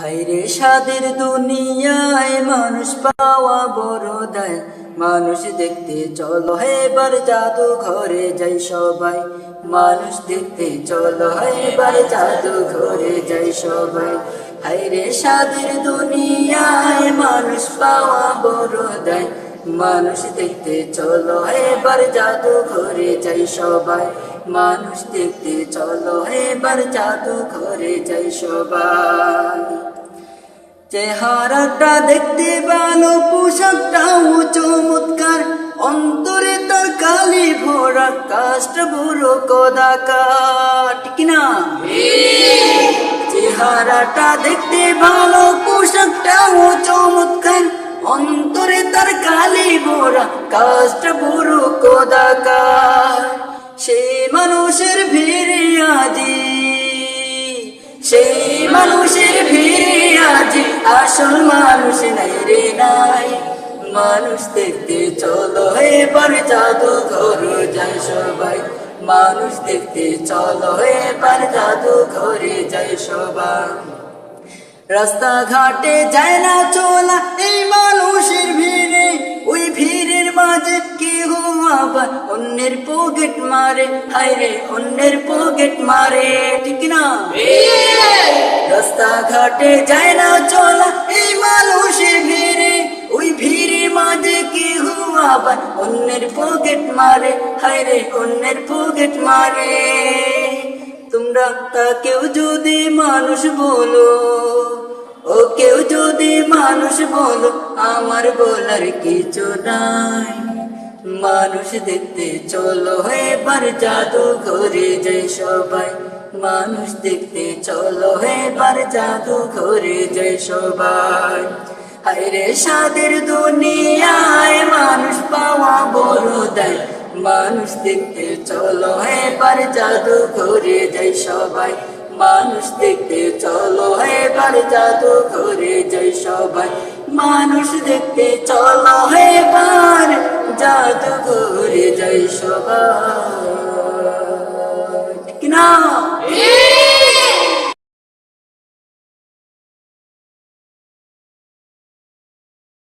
হাইরে সাদের দুনিয়ায় মানুষ পাওয়া বড় দেয়। মানুষ দেখতে চলো, এবার জাদু ঘরে যাই সবাই। মানুষ দেখতে চলো, এবার জাদু ঘরে যাই সবাই। হাইরে সাদের দুনিয়ায় মানুষ পাওয়া বড় দেয়। মানুষ দেখতে চলো এবার জাদু ঘরে যাই সবাই। মানুষ দেখতে চলো এবার জাদু ঘরে যাই সবাই। চেহারাটা দেখতে ভালো পোশাকটাও চমৎকার। অন্তরে তার কালি ভরা কাষ্ট বুড়ো কদাকার। ঠিক না চেহারাটা দেখতে ভালো পোশাকটাও চমৎকার। কাষ্ট বুড়ো কদাকার। সেই মানুষের ভিড়ে আজি। সেই মানুষের ভিড়ে আজ। আসল মানুষ নাই রে নাই। মানুষ দেখতে চলো এবার জাদু ঘর যাই সবাই। মানুষ দেখতে চলো এবার জাদু ঘরে যাই সবাই। রাস্তাঘাটে যায় না চলা, এই অন্যের পকেট মারে। হায়রে, অন্যের পকেট মারে। ঠিক না রাস্তা ঘাটে যায় না চলা, এই মানুষের ভিড়ে। ওই ভিড়ে মাঝে কেউ আবার অন্যের পকেট মারে। হায়রে, অন্যের পকেট মারে। তোমরা তাকেও যদি মানুষ বলো ও কেউ যদি মানুষ বলো, আমার বলার কিছু নাই। মানুষ দেখতে চলো, এবার জাদু ঘরে যাই সবাই। মানুষ দেখতে চলো, এবার জাদু ঘরে যাই সবাই। হায়রে সাদের দুনিয়ায় মানুষ পাওয়া বড় দেয়। মানুষ দেখতে চলো, এবার জাদু ঘরে যাই সবাই। মানুষ দেখতে চলো, এবার জাদু ঘরে যাই সবাই। মানুষ দেখতে চলো জাদু